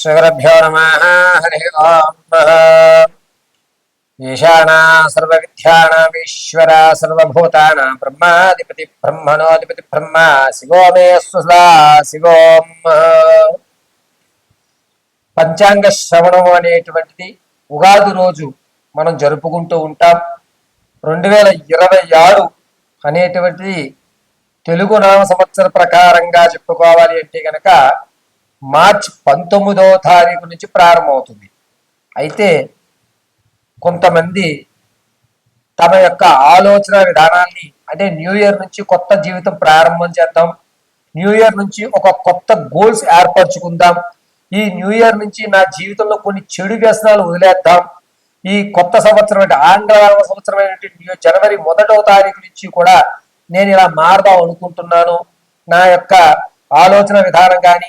శ్రీగురుభ్యో నమ హరి ఓం ఈశానా సర్వవిద్యానామీశ్వర సర్వభూతానా బ్రహ్మాధిపతి బ్రహ్మణోధిపతి బ్రహ్మ శివో మే స్వసదా శివోం పంచాంగ శ్రవణం అనేటువంటిది ఉగాది రోజు మనం జరుపుకుంటూ ఉంటాం. రెండు వేల ఇరవై ఆరు అనేటువంటిది తెలుగు నామ సంవత్సర ప్రకారంగా చెప్పుకోవాలి అంటే గనక మార్చ్ పంతొమ్మిదవ తారీఖు నుంచి ప్రారంభమవుతుంది. అయితే కొంతమంది తమ యొక్క ఆలోచన విధానాన్ని అంటే న్యూ ఇయర్ నుంచి కొత్త జీవితం ప్రారంభం చేద్దాం న్యూ ఇయర్ నుంచి ఒక కొత్త గోల్స్ ఏర్పరచుకుందాం ఈ న్యూ ఇయర్ నుంచి నా జీవితంలో కొన్ని చెడు వ్యసనాలు వదిలేద్దాం ఈ కొత్త సంవత్సరం అంటే ఆంగ్ల సంవత్సరమైనటువంటి జనవరి మొదటవ తారీఖు నుంచి కూడా నేను ఇలా మారదాం అనుకుంటున్నాను. నా యొక్క ఆలోచన విధానం కానీ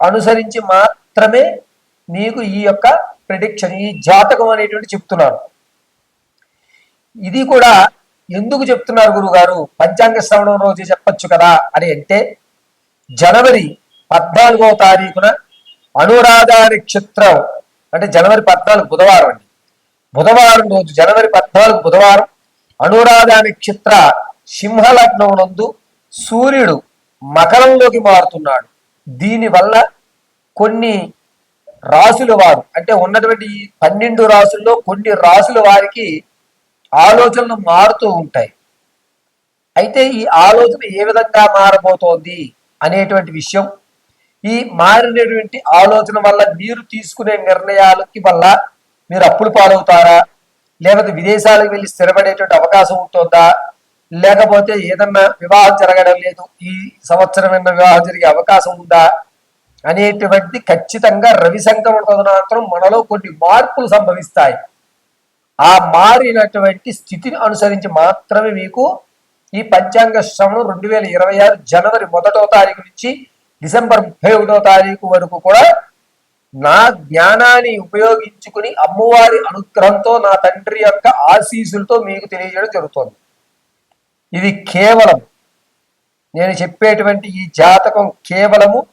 అనుసరించి మాత్రమే నీకు ఈ యొక్క ప్రిడిక్షన్ ఈ జాతకం అనేటువంటి చెప్తున్నారు ఇది కూడా ఎందుకు చెప్తున్నారు గురుగారు? పంచాంగ శ్రవణం రోజు చెప్పొచ్చు కదా అని అంటే జనవరి పద్నాలుగో తారీఖున అనురాధ నక్షత్రం అంటే జనవరి పద్నాలుగు బుధవారం అండి. బుధవారం రోజు జనవరి పద్నాలుగు బుధవారం అనురాధ నక్షత్ర సింహలగ్నం నందు సూర్యుడు మకరంలోకి మారుతున్నాడు. దీనివల్ల కొన్ని రాసుల వారు అంటే ఉన్నటువంటి పన్నెండు రాసుల్లో కొన్ని రాసుల వారికి ఆలోచనలు మారుతూ ఉంటాయి. అయితే ఈ ఆలోచన ఏ విధంగా మారబోతోంది అనేటువంటి విషయం ఈ మారినటువంటి ఆలోచన వల్ల మీరు తీసుకునే నిర్ణయాలకి వల్ల మీరు అప్పులు పాలవుతారా? లేకపోతే విదేశాలకు వెళ్ళి స్థిరపడేటువంటి అవకాశం ఉంటుందా? లేకపోతే ఏదన్నా వివాహం జరగడం లేదు. ఈ సంవత్సరం వివాహం జరిగే అవకాశం ఉందా? అనేటువంటి ఖచ్చితంగా రవి సంక్రమణ తదనంతరం మనలో కొన్ని మార్పులు సంభవిస్తాయి. ఆ మారినటువంటి స్థితిని అనుసరించి మాత్రమే మీకు ఈ పంచాంగ శ్రవణం రెండు వేల ఇరవై ఆరు జనవరి మొదటో తారీఖు నుంచి డిసెంబర్ ముప్పై ఒకటో తారీఖు వరకు కూడా నా జ్ఞానాన్ని ఉపయోగించుకుని అమ్మవారి అనుగ్రహంతో నా తండ్రి యొక్క ఆశీసులతో మీకు తెలియజేయడం జరుగుతుంది. ఇది కేవలం నేను చెప్పేటువంటి ఈ జాతకం కేవలము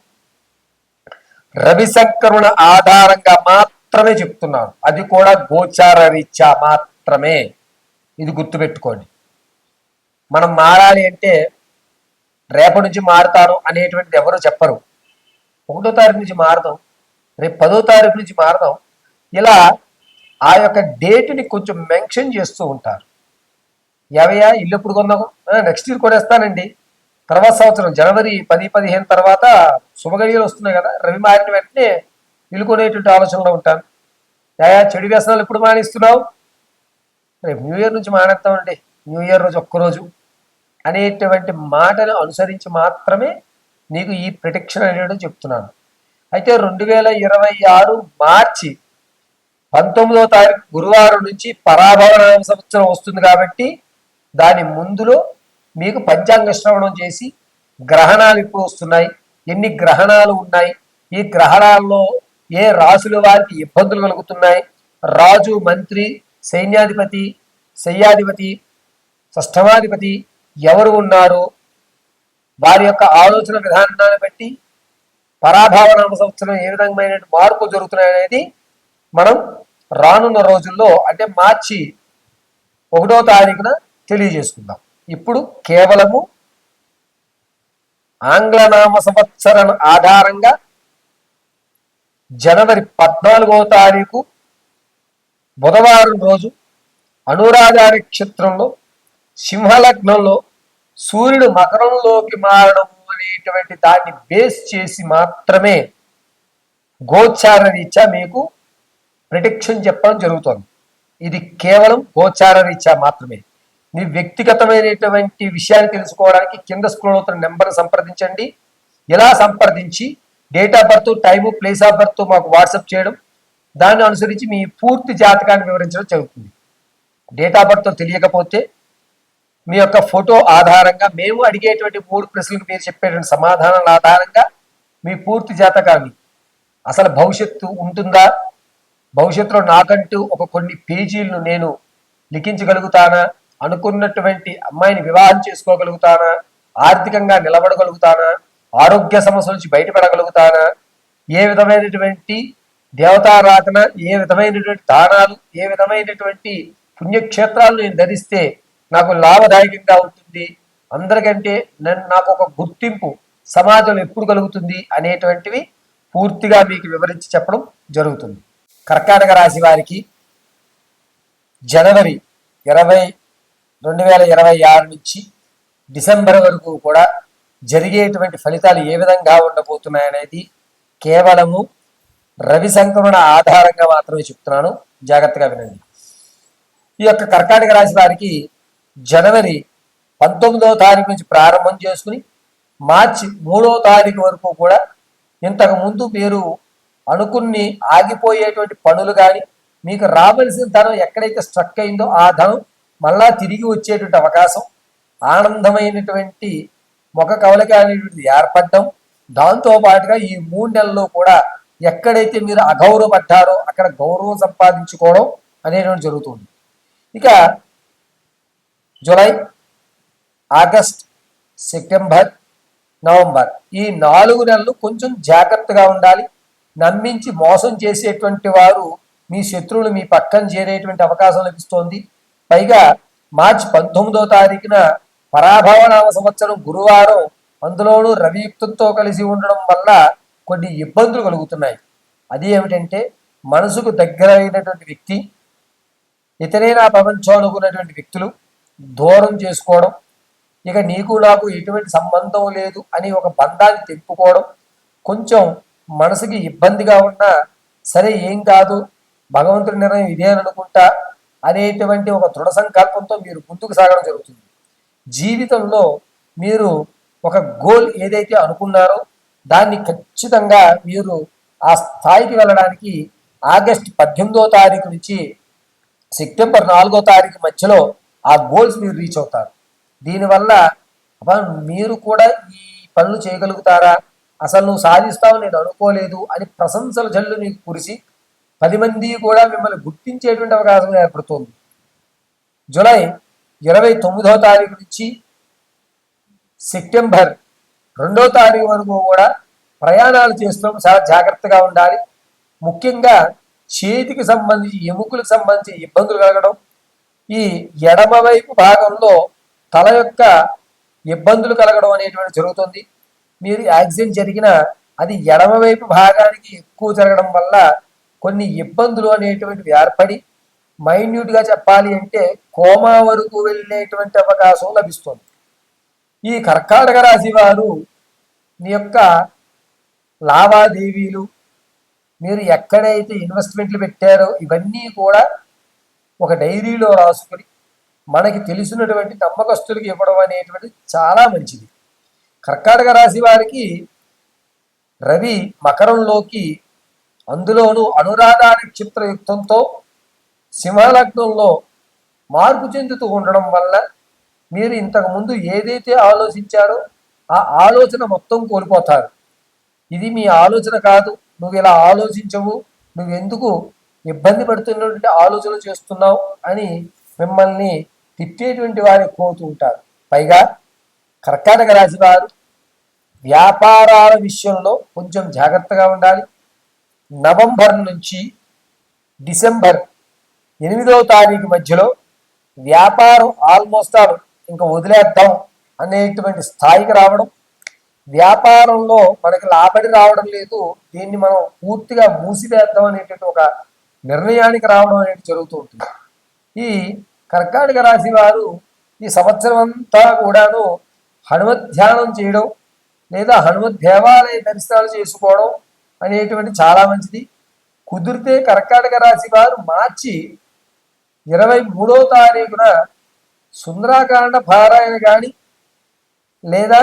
రవి ఆధారంగా మాత్రమే చెప్తున్నాను. అది కూడా గోచార రీత్యా మాత్రమే. ఇది గుర్తుపెట్టుకోండి. మనం మారాలి అంటే రేపటి నుంచి మారుతాను అనేటువంటిది ఎవరు చెప్పరు. ఒకటో తారీఖు నుంచి మారదాం రేపు పదో తారీఖు నుంచి మారదాం. ఇలా ఆ యొక్క డేట్ని కొంచెం మెన్షన్ చేస్తూ ఉంటారు. యావయ్యా ఇల్లు ఎప్పుడు కొన్నావు? నెక్స్ట్ ఇయర్ కొనేస్తానండి. తర్వాత సంవత్సరం జనవరి పది పదిహేను తర్వాత శుభగడియలు వస్తున్నాయి కదా రవి మారిన వెంటనే ఇల్లు కొనేటువంటి ఆలోచనలో ఉంటాను. యాయా చెడు వ్యసనాలు ఎప్పుడు మానేస్తున్నావు? రేపు న్యూ ఇయర్ నుంచి మానేస్తామండి న్యూ ఇయర్ రోజు ఒక్కరోజు. అనేటువంటి మాటను అనుసరించి మాత్రమే నీకు ఈ ప్రిడిక్షన్ అనేది చెప్తున్నాను. అయితే రెండు వేల ఇరవై ఆరు మార్చి పంతొమ్మిదవ తారీఖు గురువారం నుంచి పరాభవన సంవత్సరం వస్తుంది కాబట్టి దాని ముందులో మీకు పంచాంగ శ్రవణం చేసి గ్రహణాలు ఇప్పుడు వస్తున్నాయి. ఎన్ని గ్రహణాలు ఉన్నాయి? ఈ గ్రహణాల్లో ఏ రాసుల వారికి ఇబ్బందులు కలుగుతున్నాయి? రాజు మంత్రి సైన్యాధిపతి శయ్యాధిపతి షష్టమాధిపతి ఎవరు ఉన్నారు? వారి యొక్క ఆలోచన విధానాన్ని బట్టి పరాభావనామ సంవత్సరం ఏ విధమైన మార్పు జరుగుతున్నాయి అనేది మనం రానున్న రోజుల్లో అంటే మార్చి ఒకటో తారీఖున తెలియజేసుకుందాం. ఇప్పుడు కేవలము ఆంగ్లనామ సంవత్సరం ఆధారంగా జనవరి పద్నాలుగవ తారీఖు బుధవారం రోజు అనురాధ నక్షత్రంలో సింహలగ్నంలో సూర్యుడు మకరంలోకి మారడం అనేటువంటి దాన్ని బేస్ చేసి మాత్రమే గోచార రీత్యా మీకు ప్రిడిక్షన్ చెప్పడం జరుగుతుంది. ఇది కేవలం గోచార రీత్యా మాత్రమే. మీ వ్యక్తిగతమైనటువంటి విషయాన్ని తెలుసుకోవడానికి కింద స్క్రోల్ అవుతున్న నెంబర్ సంప్రదించండి. ఇలా సంప్రదించి? Date of birth time place of birth మాకు వాట్సాప్ చేయడం. దాన్ని అనుసరించి మీ పూర్తి జాతకాన్ని వివరించడం జరుగుతుంది. డేట్ ఆఫ్ బర్త్ తెలియకపోతే మీ యొక్క ఫోటో ఆధారంగా మేము అడిగేటువంటి మూడు ప్రశ్నలకు మీరు చెప్పేటువంటి సమాధానాల ఆధారంగా మీ పూర్తి జాతకాన్ని అసలు భవిష్యత్తు ఉంటుందా? భవిష్యత్తులో నాకంటూ ఒక కొన్ని పేజీలను నేను లిఖించగలుగుతానా? అనుకున్నటువంటి అమ్మాయిని వివాహం చేసుకోగలుగుతానా? ఆర్థికంగా నిలబడగలుగుతానా? ఆరోగ్య సమస్య నుంచి బయటపడగలుగుతానా? ఏ విధమైనటువంటి దేవతారాధన ఏ విధమైనటువంటి దానాలు ఏ విధమైనటువంటి పుణ్యక్షేత్రాలు నేను ధరిస్తే నాకు లాభదాయకంగా ఉంటుంది? అందరికంటే నన్ను నాకు ఒక గుర్తింపు సమాజం ఎప్పుడు కలుగుతుంది అనేటువంటివి పూర్తిగా మీకు వివరించి చెప్పడం జరుగుతుంది. కర్కాటక రాశి వారికి జనవరి ఇరవై రెండు వేల ఇరవై ఆరు నుంచి డిసెంబర్ వరకు కూడా జరిగేటువంటి ఫలితాలు ఏ విధంగా ఉండబోతున్నాయనేది కేవలము రవి సంక్రమణ ఆధారంగా మాత్రమే చెప్తున్నాను. జాగ్రత్తగా వినండి. ఈ యొక్క కర్కాటక రాశి వారికి జనవరి పంతొమ్మిదవ తారీఖు నుంచి ప్రారంభం చేసుకుని మార్చి మూడవ తారీఖు వరకు కూడా ఇంతకు ముందు మీరు అనుకుని ఆగిపోయేటువంటి పనులు కానీ మీకు రావలసిన ధనం ఎక్కడైతే స్ట్రక్ అయిందో ఆ ధనం మళ్ళా తిరిగి వచ్చేటువంటి అవకాశం ఆనందమైనటువంటి ముఖ కవలిక అనేటువంటిది ఏర్పడడం దాంతో పాటుగా ఈ మూడు నెలల్లో కూడా ఎక్కడైతే మీరు అగౌరవపడ్డారో అక్కడ గౌరవం సంపాదించుకోవడం అనేటువంటి జరుగుతుంది. ఇక జూలై ఆగస్ట్ సెప్టెంబర్ నవంబర్ ఈ నాలుగు నెలలు కొంచెం జాగ్రత్తగా ఉండాలి. నమ్మించి మోసం చేసేటువంటి వారు మీ శత్రువులు మీ పక్కన చేరేటువంటి అవకాశం లభిస్తోంది. పైగా మార్చి పంతొమ్మిదో తారీఖున పరాభవనామ సంవత్సరం గురువారం అందులోనూ రవియుక్తంతో కలిసి ఉండడం వల్ల కొన్ని ఇబ్బందులు కలుగుతున్నాయి. అది ఏమిటంటే మనసుకు దగ్గర అయినటువంటి వ్యక్తి ఇతరైన నా ప్రపంచం అనుకున్నటువంటి వ్యక్తులు దూరం చేసుకోవడం ఇక నీకు నాకు ఎటువంటి సంబంధం లేదు అని ఒక బంధాన్ని తెంపుకోవడం కొంచెం మనసుకి ఇబ్బందిగా ఉన్నా సరే ఏం కాదు భగవంతుడి నిర్ణయం ఇదే అనుకుంటా అనేటువంటి ఒక దృఢ సంకల్పంతో మీరు ముందుకు సాగడం జరుగుతుంది. జీవితంలో మీరు ఒక గోల్ ఏదైతే అనుకున్నారో దాన్ని ఖచ్చితంగా మీరు ఆ స్థాయికి వెళ్ళడానికి ఆగస్ట్ పద్దెనిమిదో తారీఖు నుంచి సెప్టెంబర్ నాలుగో తారీఖు మధ్యలో ఆ గోల్స్ మీరు రీచ్ అవుతారు. దీనివల్ల మీరు కూడా ఈ పనులు చేయగలుగుతారా? అసలు నువ్వు సాధిస్తావు నేను అనుకోలేదు అని ప్రశంసల జల్లు నీకు కురిసి పది మంది కూడా మిమ్మల్ని గుర్తించేటువంటి అవకాశం ఏర్పడుతుంది. జూలై ఇరవై తొమ్మిదో తారీఖు నుంచి సెప్టెంబర్ రెండో తారీఖు వరకు కూడా ప్రయాణాలు చేస్తున్నాం చాలా జాగ్రత్తగా ఉండాలి. ముఖ్యంగా చేతికి సంబంధించి ఎముకలకు సంబంధించి ఇబ్బందులు కలగడం ఈ ఎడమ వైపు భాగంలో తల యొక్క ఇబ్బందులు కలగడం అనేటువంటి జరుగుతుంది. మీరు యాక్సిడెంట్ జరిగిన అది ఎడమ వైపు భాగానికి ఎక్కువ జరగడం వల్ల కొన్ని ఇబ్బందులు అనేటువంటివి ఏర్పడి మైన్యూట్గా చెప్పాలి అంటే కోమా వరకు వెళ్ళేటువంటి అవకాశం లభిస్తుంది. ఈ కర్కాటక రాశి వారు మీ యొక్క లావాదేవీలు మీరు ఎక్కడైతే ఇన్వెస్ట్మెంట్లు పెట్టారో ఇవన్నీ కూడా ఒక డైరీలో రాసుకుని మనకి తెలిసినటువంటి నమ్మకస్తులకు ఇవ్వడం అనేటువంటిది చాలా మంచిది. కర్కాటక రాశి వారికి రవి మకరంలోకి అందులోనూ అనురాధా నక్షత్ర సింహలగ్నంలో మార్పు చెందుతూ ఉండడం వల్ల మీరు ఇంతకుముందు ఏదైతే ఆలోచించారో ఆ ఆలోచన మొత్తం కోల్పోతారు. ఇది మీ ఆలోచన కాదు. నువ్వు ఇలా ఆలోచించవు. నువ్వు ఎందుకు ఇబ్బంది పడుతున్నటువంటి ఆలోచన చేస్తున్నావు అని మిమ్మల్ని తిట్టేటువంటి వారు కోరుతూ ఉంటారు. పైగా కర్కాటక రాశి వారు వ్యాపారాల విషయంలో కొంచెం జాగ్రత్తగా ఉండాలి. నవంబర్ నుంచి డిసెంబర్ ఎనిమిదవ తారీఖు మధ్యలో వ్యాపారం ఆల్మోస్ట్ ఆల్ ఇంకా వదిలేద్దాం అనేటువంటి స్థాయికి రావడం వ్యాపారంలో మనకి లాభడి రావడం లేదు దీన్ని మనం పూర్తిగా మూసివేద్దాం అనేటువంటి ఒక నిర్ణయానికి రావడం అనేది జరుగుతూ ఉంటుంది. ఈ కర్కాటక రాశి వారు ఈ సంవత్సరం అంతా కూడాను హనుమత్ ధ్యానం చేయడం లేదా హనుమత్ దేవాలయ దర్శనాలు చేసుకోవడం అనేటువంటి చాలా మంచిది. కుదిరితే కర్కాటక రాశి వారు మార్చి ఇరవై మూడో తారీఖున సుందరాకాండ పారాయణ కానీ లేదా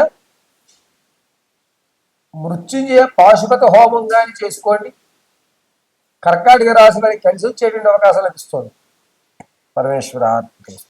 మృత్యుంజయ పాశుపత హోమం కానీ చేసుకోండి. కర్కాటక రాశి వారికి కలిసి వచ్చేటువంటి అవకాశం లభిస్తుంది. పరమేశ్వర